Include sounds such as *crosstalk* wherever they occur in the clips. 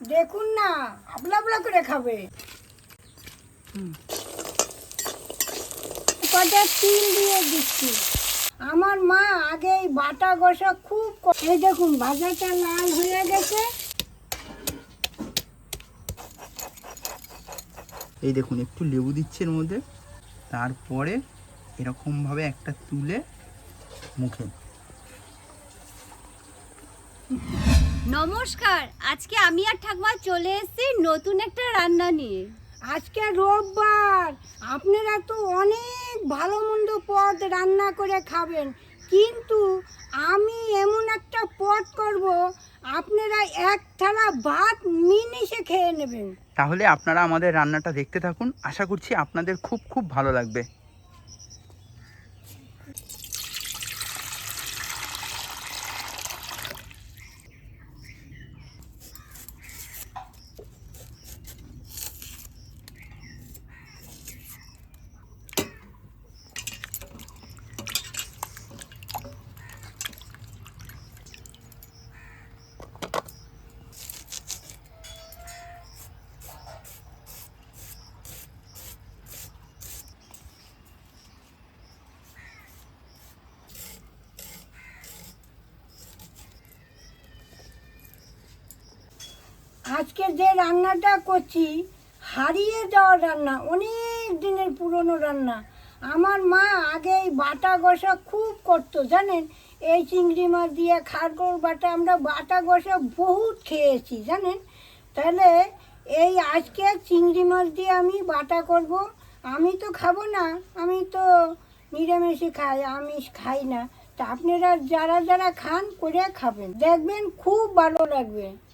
দেখুন না আবলা আবলা করে খাবে। কটা তিল দিয়ে দিচ্ছি। আমার মা আগে এই বাটা গোসা খুব এই দেখুন ভাজাটা লাল হয়ে গেছে। এই দেখুন একটু লেবু দিচ্ছে এর মধ্যে। তারপরে এরকমভাবে একটা তুলে মুখে। নমস্কার আজকে আমি আর ঠাকুমা চলে এসেছি নতুন একটা রান্না নিয়ে। আজকে রোববার আপনারা তো অনেক ভালো মন্দ পদ রান্না করে খাবেন কিন্তু আমি এমন একটা পদ করব আপনারা এক থালা ভাত মিনিশে খেয়ে নেবেন। তাহলে আপনারা আমাদের রান্নাটা দেখতে থাকুন আশা করছি আপনাদের খুব খুব ভালো লাগবে। আজকে যে রান্নাটা করছি, হারিয়ে যাওয়া রান্না, অনেক দিনের পুরনো রান্না। আমার মা আগে এই বাটা গোসা খুব করতো, জানেন? এই চিংড়ি মাছ দিয়ে খারগোল বাটা, আমরা বাটা গোসা বহুত খেয়েছি, জানেন? তাহলে এই আজকে চিংড়ি মাছ দিয়ে আমি বাটা করব। আমি তো খাব না, আমি তো নিরামিষই খাই, আমিষ খাই না। তা আপনারা যারা যারা খান, করে খাবেন। দেখবেন খুব ভালো লাগবে আমার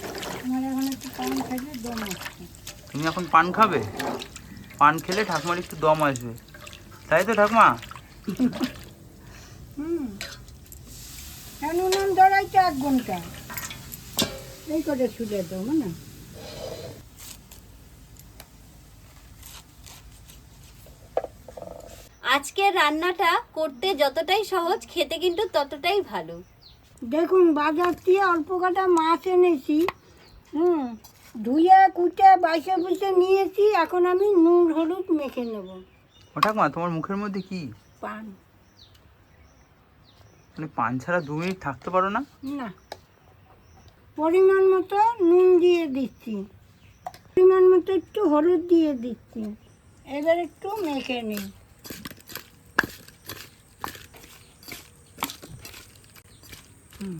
এখন একটু পান খাইলে দম আসছে তুমি এখন পান খাবে? পান খেলে ঠাকুমার একটু দম আসবে। তাই তো ঠাকুমা? হুম। এখন উনান ধরাইতে এক ঘণ্টা। এই করে শুলে তো মানে আজকের রান্নাটা করতে যতটাই সহজ খেতে কিন্তু ততটাই ভালো। দেখুন বাজার দিয়ে অল্প কটা মাছ এনেছি। হুম ধুয়ে কুটে বাইসে বুঝে নিয়েছি এখন আমি নুন হলুদ মেখে নেব। ও ঠাকুমা তোমার মুখের মধ্যে কি? পান। মানে পান ছাড়া দু মিনিট থাকতে পারো না? না। পরিমাণ মতো নুন দিয়ে দিচ্ছি। পরিমাণ মতো একটু হলুদ দিয়ে দিচ্ছি। এবার একটু মেখে নিই। হুম।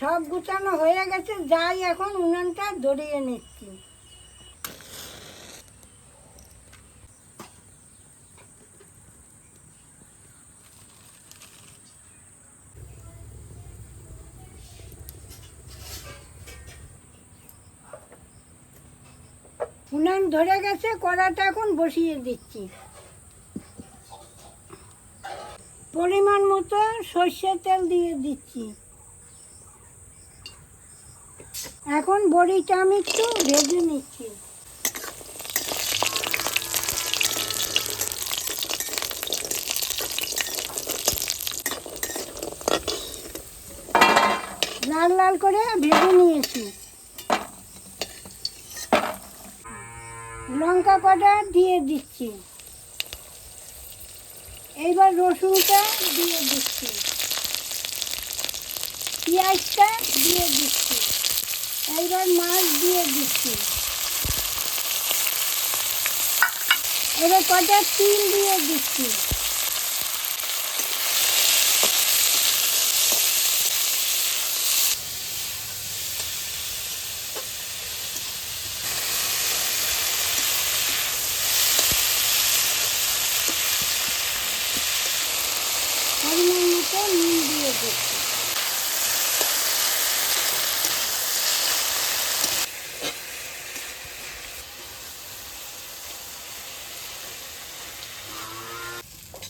সব গুছানো হয়ে গেছে, যাই এখন উনানটা ধরিয়ে নিচ্ছি। উনান ধরে গেছে, কড়াটা এখন বসিয়ে দিচ্ছি। পরিমাণ মতো সর্ষের তেল দিয়ে দিচ্ছি। এখন বড়িটা আমি একটু ভেজে নিচ্ছি। লাল লাল করে ভেজে নিয়েছি। লঙ্কা কটা দিয়ে দিচ্ছি। এইবার রসুনটা দিয়ে দিচ্ছি। পেঁয়াজটা দিয়ে দিচ্ছি। এইবার মাছ দিয়ে দিচ্ছি। এবার কটা তিল দিয়ে দিচ্ছি পরিমাণ মতো নুন দিয়ে দিচ্ছি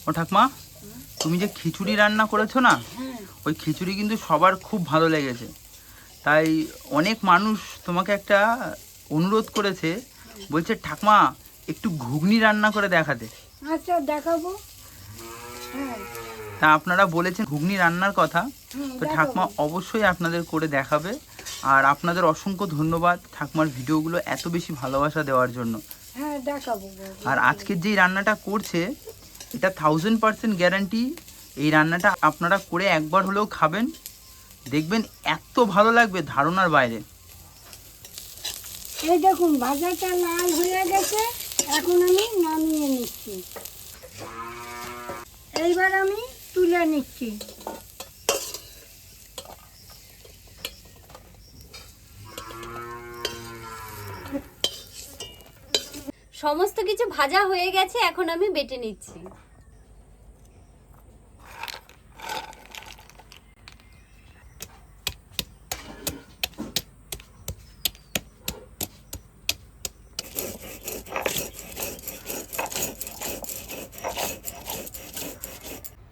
ও ঠাকুমা তুমি যে খিচুড়ি রান্না করেছ না ওই খিচুড়ি কিন্তু সবার খুব ভালো লেগেছে। তাই অনেক মানুষ তোমাকে একটা অনুরোধ করেছে বলছে ঠাকমা একটু ঘুগনি রান্না করে দেখাতে। আচ্ছা দেখাবো। হ্যাঁ। তা আপনারা বলেছেন ঘুগনি রান্নার কথা তো। ঠাকমা অবশ্যই আপনাদের করে দেখাবে আর আপনাদের অসংখ্য ধন্যবাদ ঠাকমার ভিডিওগুলো এত বেশি ভালোবাসা দেওয়ার জন্য। হ্যাঁ। আর আজকের যেই রান্নাটা করছে এটা থাউজেন্ড পারসেন্ট গ্যারান্টি এই রান্নাটা আপনারা করে একবার হলেও খাবেন। দেখবেন এত ভালো লাগবে ধারণার বাইরে। এই দেখুন, ভাজাটা লাল হয়ে গেছে। এখন আমি নামিয়ে নিচ্ছি। এইবার আমি তুলে নিচ্ছি। সমস্ত কিছু ভাজা হয়ে গেছে এখন আমি বেটে নিচ্ছি।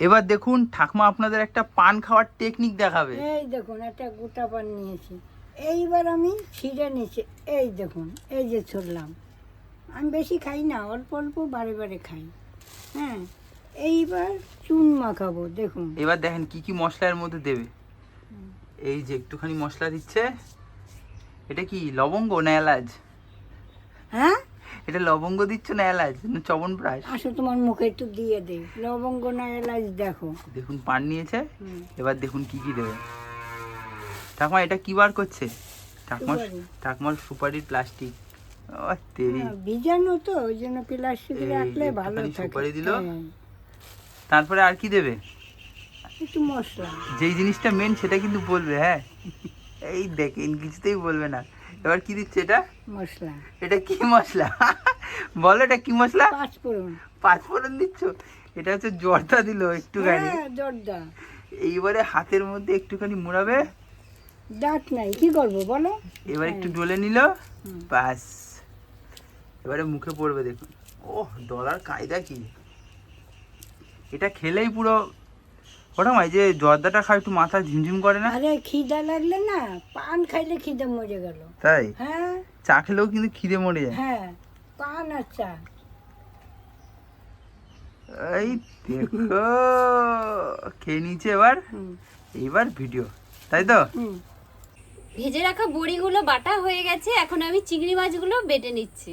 এবার দেখুন ঠাকমা আপনাদের একটা পান খাওয়ার টেকনিক দেখাবে। এই দেখুন একটা গোটা পান নিয়েছি। এইবার আমি ছিঁড়ে নিয়েছি এই দেখুন এই যে ছড়লাম। আমি বেশি খাই না অল্প অল্প বারে বারে খাই। হ্যাঁ এইবার চুন মাখাবো দেখুন। এবার দেখেন কি কি মশলার মধ্যে দেবে। এই যে একটুখানি মশলা দিচ্ছে। এটা কি লবঙ্গ না এলাচ? হ্যাঁ? এটা লবঙ্গ দিচ্ছ না এলাচ? না চবনপ্রাশ আসো তোমার মুখে একটু দিয়ে দে লবঙ্গ না এলাচ দেখো। দেখুন পান নিয়েছে। এবার দেখুন কি কি দেবে। ঠাকমা এটা কি বার করছে? ঠাকমার সুপারি। সুপারির প্লাস্টিক। বীজাণু তো ওই জন্য প্লাস্টিকে রাখলে ভালো সুপারি দিল। হ্যাঁ, তারপরে আর কি দেবে? একটু মশলা। যেই জিনিসটা মেন সেটা কিন্তু বলবে হ্যাঁ। এই দেখেন কিছুতেই বলবে না। এবার কি দিচ্ছে এটা? মশলা। এটা কি মশলা? বলো এটা কি মশলা? পাঁচ ফোড়ন পাঁচ ফোড়ন দিচ্ছ? এটা হচ্ছে জর্দা দিল একটুখানি। হ্যাঁ জর্দা। এইবারে হাতের মধ্যে একটুখানি মুড়াবে। দাঁত নাই কি করব বলো? এবার একটু ডলে নিল। হুম। এবারে মুখে পড়বে দেখুন। ওহ ডলার কায়দা কি? এটা খেলেই পুরো ওটা মাই যে জর্দাটা খায় একটু মাথা ঝিমঝিম করে না? আরে খিদা লাগলে না পান খাইলে খিদে মরে গেল। তাই? হ্যাঁ। চা খেলেও কিন্তু খিদে মরে যায়। হ্যাঁ পান আর চা। এই দেখো খেয়ে নিচ্ছে এবার? হুম। এইবার ভিডিও তাই তো? ভেজে রাখা বড়িগুলো বাটা হয়ে গেছে এখন আমি চিংড়ি মাছগুলো বেটে নিচ্ছি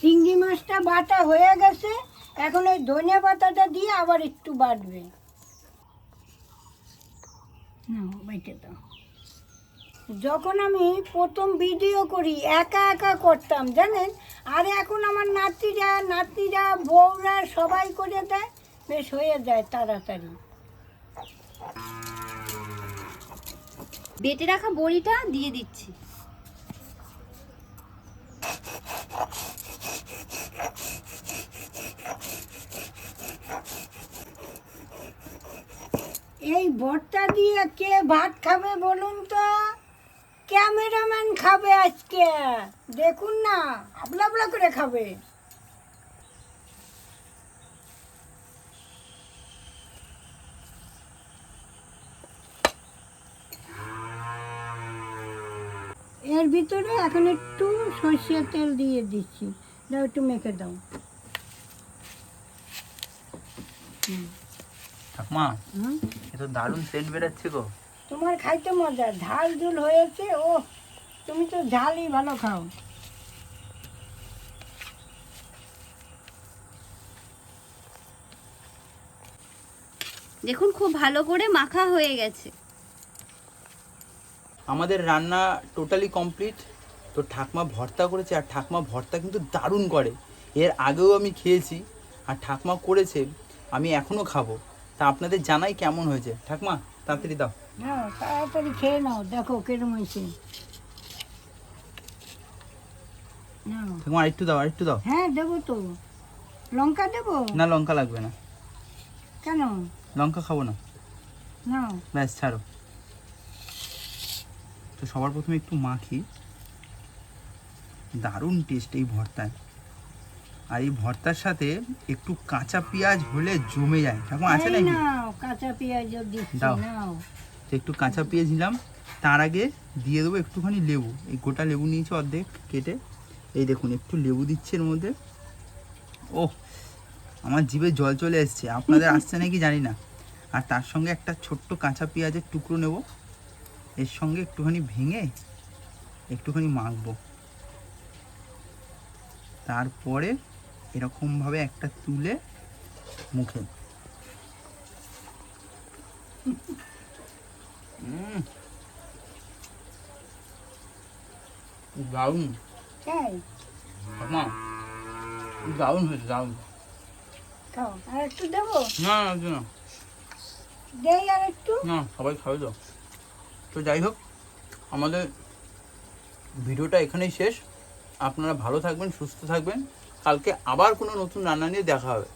চিংড়ি মাছটা বাটা হয়ে গেছে, এখন ওই ধনে পাতাটা দিয়ে আবার একটু বাটবে। যখন আমি প্রথম ভিডিও করি, একা একা করতাম, জানেন? আর এখন আমার নাতিরা নাতিরা, বউরা সবাই করে দেয়, বেশ হয়ে যায় তাড়াতাড়ি। বেটে রাখা বড়িটা দিয়ে দিচ্ছি। এই ভর্তা দিয়ে কে ভাত খাবে বলুন তো? ক্যামেরাম্যান খাবে আজকে। দেখুন না আবলা আবলা করে খাবে। এর ভিতরে এখন একটু সর্ষের তেল দিয়ে দিচ্ছি। দাও একটু মেখে দাও। ঠাকমা হুম এ তো দারুণ সেন্ট বেরাচ্ছে গো। তোমার খাইতে মজা ঝাল ঝুল হয়েছে ও তুমি তো ঝালই ভালো খাও। দেখুন খুব ভালো করে মাখা হয়ে গেছে। আমাদের রান্না টোটালি কমপ্লিট তো ঠাকমা ভর্তা করেছে আর ঠাকমা ভর্তা কিন্তু দারুণ করে। এর আগেও আমি খেয়েছি আর ঠাকমা করেছে আমি এখনও খাব। তা আপনাদের জানাই কেমন হয়েছে? ঠাকমা তাড়াতাড়ি দাও। নাও তাড়াতাড়ি খেয়ে নাও দেখো কিরম হয়েছে। আরেকটু দাও আরেকটু দাও। হ্যাঁ দেবো তো। লঙ্কা দেবো? না লঙ্কা লাগবে না। কেন? লঙ্কা খাব না। নাও। ব্যাস ছাড়ো। তো সবার প্রথমে একটু মাখি দারুণ টেস্ট এই ভর্তায়। আর এই ভর্তার সাথে একটু কাঁচা পেঁয়াজ হলে জমে যায়। ঠাকুমা আছে নাকি? কাঁচা পেঁয়াজ দাও। তো একটু কাঁচা পেঁয়াজ নিলাম। তার আগে দিয়ে দেবো একটুখানি লেবু। এই গোটা লেবু নিয়েছি অর্ধেক কেটে। এই দেখুন একটু লেবু দিচ্ছে এর মধ্যে। ও আমার জিভে জল চলে এসছে। আপনাদের *laughs* আসছে নাকি জানি না। আর তার সঙ্গে একটা ছোট্ট কাঁচা পেঁয়াজের টুকরো নেব। এর সঙ্গে একটুখানি ভেঙে একটুখানি মাখবো। তারপরে এরকমভাবে একটা তুলে মুখে। দারুণ। দারুণ হয়েছে দারুণ। আর একটু দেবো? না না না। দেই আর একটু? না সবাই খাবে তো। তো যাই হোক আমাদের ভিডিওটা এখানেই শেষ। আপনারা ভালো থাকবেন সুস্থ থাকবেন। কালকে আবার কোনো নতুন রান্না নিয়ে দেখা হবে।